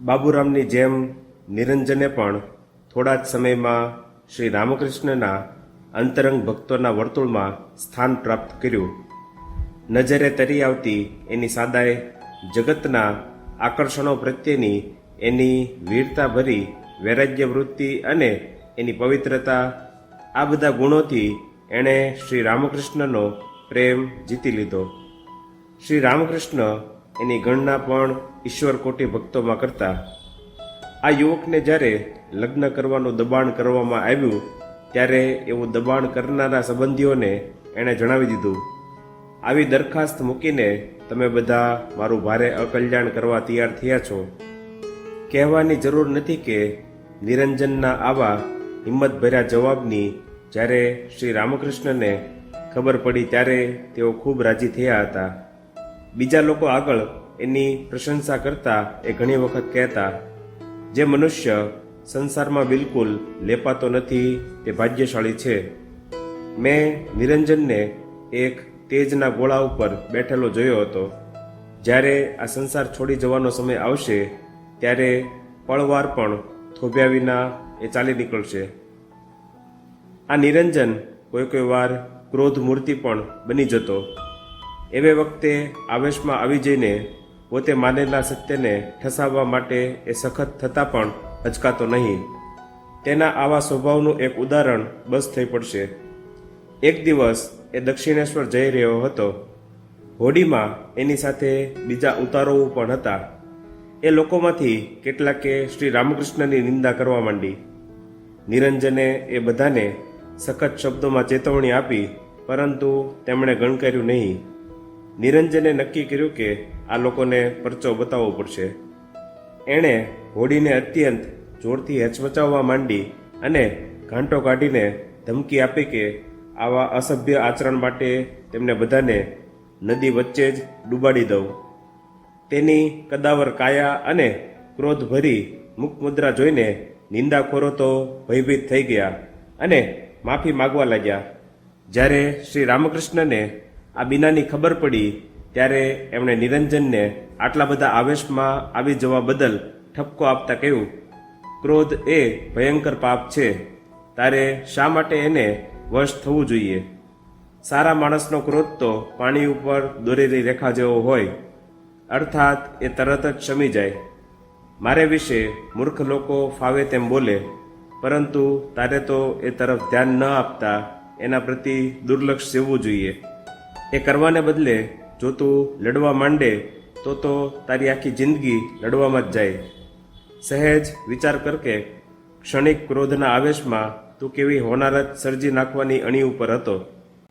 બાબુરામની જેમ નિરંજને પણ થોડા જ સમયમાં શ્રી રામકૃષ્ણના અંતરંગ ભક્તોના વર્તુળમાં સ્થાન પ્રાપ્ત કર્યું. નજરે તરી આવતી એની સાદાઈ જગતના આકર્ષણો પ્રત્યેની એની વીરતા ભરી વૈરાગ્ય વૃત્તિ અને એની પવિત્રતા, આ બધા ગુણોથી એણે શ્રી રામકૃષ્ણનો પ્રેમ જીતી લીધો. શ્રી રામકૃષ્ણ એની ગણના પણ ઈશ્વર કોટી ભક્તોમાં કરતા. આ યુવકને જ્યારે લગ્ન કરવાનું દબાણ કરવામાં આવ્યું, ત્યારે એવું દબાણ કરનારા સંબંધીઓને એણે જણાવી દીધું, આવી દરખાસ્ત મૂકીને તમે બધા મારું ભારે અકલ્યાણ કરવા તૈયાર થયા છો. કહેવાની જરૂર નથી કે નિરંજનના આવા હિંમતભર્યા જવાબની જ્યારે શ્રી રામકૃષ્ણને ખબર પડી ત્યારે તેઓ ખૂબ રાજી થયા હતા. બીજા લોકો આગળ એની પ્રશંસા કરતા એ ઘણી વખત કહેતા, જે મનુષ્ય સંસારમાં બિલકુલ લેપાતો નથી, તે ભાગ્યશાળી છે. મેં નિરંજનને એક તેજના ગોળા ઉપર બેઠેલો જોયો હતો. જ્યારે આ સંસાર છોડી જવાનો સમય આવશે, ત્યારે પળવાર પણ થોભ્યા વિના એ ચાલી નીકળશે. આ નિરંજન કોઈ કોઈ વાર ક્રોધ મૂર્તિ પણ બની જતો. એવે વખતે આવેશમાં આવી જઈને પોતે માનેલા સત્યને ઠસાવવા માટે એ સખત થતાં પણ અચકાતો નહીં. તેના આવા સ્વભાવનું એક ઉદાહરણ બસ થઈ પડશે. એક દિવસ એ દક્ષિણેશ્વર જઈ રહ્યો હતો. હોડીમાં એની સાથે બીજા ઉતારો પણ હતા. એ લોકોમાંથી કેટલાકે શ્રી રામકૃષ્ણની નિંદા કરવા માંડી. નિરંજને એ બધાને સખત શબ્દોમાં ચેતવણી આપી, પરંતુ તેમણે ગણકાર્યું નહીં. નિરંજને નક્કી કર્યું કે આ લોકોને પરચો બતાવવો પડશે. એણે હોડીને અત્યંત જોરથી હેચમચાવવા માંડી અને ઘાંટો કાઢીને ધમકી આપી કે આવા અસભ્ય આચરણ માટે તેમને બધાને નદી વચ્ચે જ ડૂબાડી દઉં. તેની કદાવર કાયા અને ક્રોધ ભરી મુખમુદ્રા જોઈને નિંદાખોરો તો ભયભીત થઈ ગયા અને માફી માગવા લાગ્યા. જ્યારે શ્રી રામકૃષ્ણને આ બીનાની ખબર પડી ત્યારે એમણે નિરંજનને આટલા બધા આવેશમાં આવી જવા બદલ ઠપકો આપતા કહ્યું, ક્રોધ એ ભયંકર પાપ છે. તારે શા માટે એને વશ થવું જોઈએ? સારા માણસનો ક્રોધ તો પાણી ઉપર દોરેલી રેખા જેવો હોય. અર્થાત એ તરત જ શમી જાય. મારે વિશે મૂર્ખ લોકો ફાવે તેમ બોલે, પરંતુ તારે તો એ તરફ ધ્યાન ન આપતા એના પ્રતિ દુર્લક્ષ સેવવું જોઈએ. એ કરવાને બદલે જો તું લડવા માંડે, તો તો તારી આખી જિંદગી લડવામાં જ જાય. સહેજ વિચાર કર કે ક્ષણિક ક્રોધના આવેશમાં તું કેવી હોનારત સર્જી નાખવાની અણી ઉપર હતો.